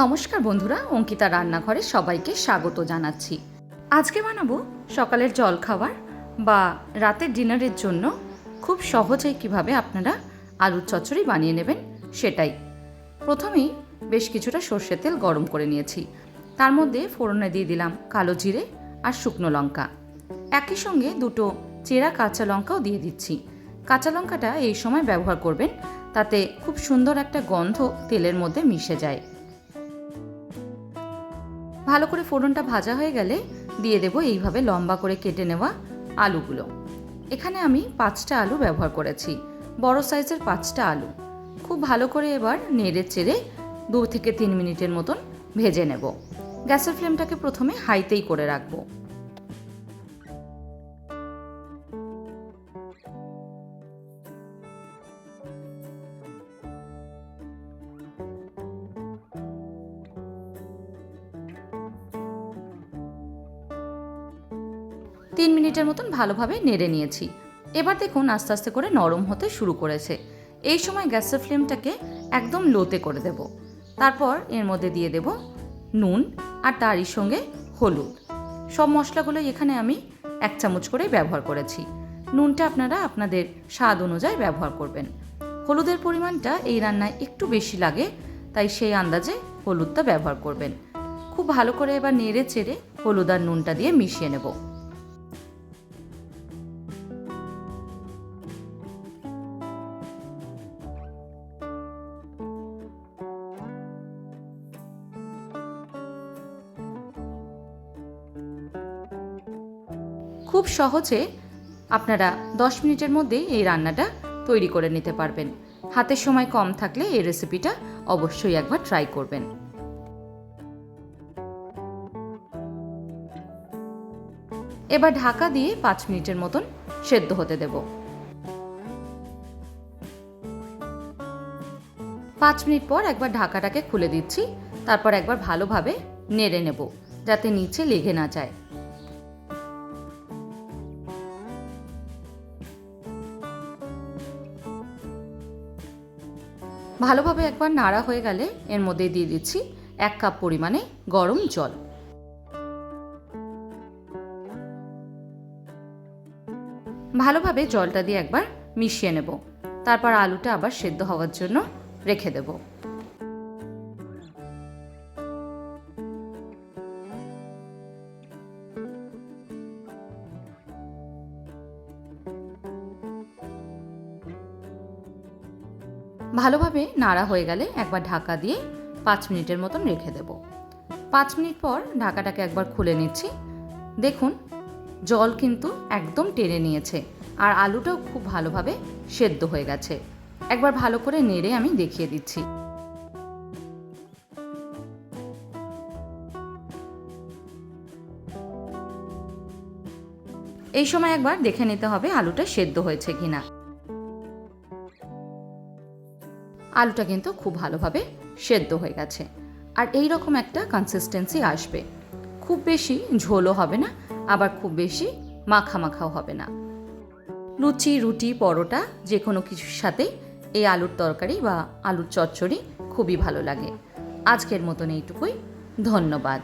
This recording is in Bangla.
নমস্কার বন্ধুরা, অঙ্কিতা রান্নাঘরে সবাইকে স্বাগত জানাচ্ছি। আজকে বানাবো সকালের জল খাবার বা রাতের ডিনারের জন্য খুব সহজেই কীভাবে আপনারা আলুর চচ্চড়ি বানিয়ে নেবেন সেটাই। প্রথমেই বেশ কিছুটা সর্ষের তেল গরম করে নিয়েছি। তার মধ্যে ফোড়নে দিয়ে দিলাম কালো জিরে আর শুকনো লঙ্কা। একই সঙ্গে দুটো চেরা কাঁচা লঙ্কাও দিয়ে দিচ্ছি। কাঁচা লঙ্কাটা এই সময় ব্যবহার করবেন, তাতে খুব সুন্দর একটা গন্ধ তেলের মধ্যে মিশে যায়। ভালো করে ফোড়নটা ভাজা হয়ে গেলে দিয়ে দেবো এইভাবে লম্বা করে কেটে নেওয়া আলুগুলো। এখানে আমি পাঁচটা আলু ব্যবহার করেছি, বড় সাইজের পাঁচটা আলু। খুব ভালো করে এবার নেড়ে চেড়ে দু থেকে তিন মিনিটের মতন ভেজে নেব। গ্যাসের ফ্লেমটাকে প্রথমে হাইতেই করে রাখব। তিন মিনিটের মতন ভালোভাবে নেড়ে নিয়েছি। এবার দেখুন আস্তে আস্তে করে নরম হতে শুরু করেছে। এই সময় গ্যাসের ফ্লেমটাকে একদম লোতে করে দেব। তারপর এর মধ্যে দিয়ে দেব নুন আর তারই সঙ্গে হলুদ। সব মশলাগুলো এখানে আমি এক চামচ করে ব্যবহার করেছি। নুনটা আপনারা আপনাদের স্বাদ অনুযায়ী ব্যবহার করবেন। হলুদের পরিমাণটা এই রান্নায় একটু বেশি লাগে, তাই সেই আন্দাজে হলুদটা ব্যবহার করবেন। খুব ভালো করে এবার নেড়ে চেড়ে হলুদ আর নুনটা দিয়ে মিশিয়ে নেব। খুব সহজে আপনারা 10 মিনিটের মধ্যেই এই রান্নাটা তৈরি করে নিতে পারবেন। হাতের সময় কম থাকলে এই রেসিপিটা অবশ্যই একবার ট্রাই করবেন। এবার ঢাকা দিয়ে পাঁচ মিনিটের মতন সেদ্ধ হতে দেব। পাঁচ মিনিট পর একবার ঢাকাটাকে খুলে দিচ্ছি, তারপর একবার ভালোভাবে নেড়ে নেব, যাতে নিচে লেগে না যায়। ভালোভাবে একবার নাড়া হয়ে গেলে এর মধ্যে দিয়ে দিচ্ছি এক কাপ পরিমাণে গরম জল। ভালোভাবে জলটা দিয়ে একবার মিশিয়ে নেব। তারপর আলুটা আবার সেদ্ধ হওয়ার জন্য রেখে দেব। ভালোভাবে নাড়া হয়ে গেলে একবার ঢাকা দিয়ে পাঁচ মিনিটের মতন রেখে দেব। পাঁচ মিনিট পর ঢাকাটাকে একবার খুলে নিচ্ছি। দেখুন, জল কিন্তু একদম টেনে নিয়েছে আর আলুটাও খুব ভালোভাবে সেদ্ধ হয়ে গেছে। একবার ভালো করে নেড়ে আমি দেখিয়ে দিচ্ছি। এই সময় একবার দেখে নিতে হবে আলুটা সেদ্ধ হয়েছে কিনা। আলুটা কিন্তু খুব ভালোভাবে সেদ্ধ হয়ে গেছে। আর এই রকম একটা কনসিস্টেন্সি আসবে। খুব বেশি ঝোলও হবে না, আবার খুব বেশি মাখা মাখাও হবে না। লুচি, রুটি, পরোটা যে কোনো কিছুর সাথে এই আলুর তরকারি বা আলুর চচ্চড়ি খুবই ভালো লাগে। আজকের মতন এইটুকুই। ধন্যবাদ।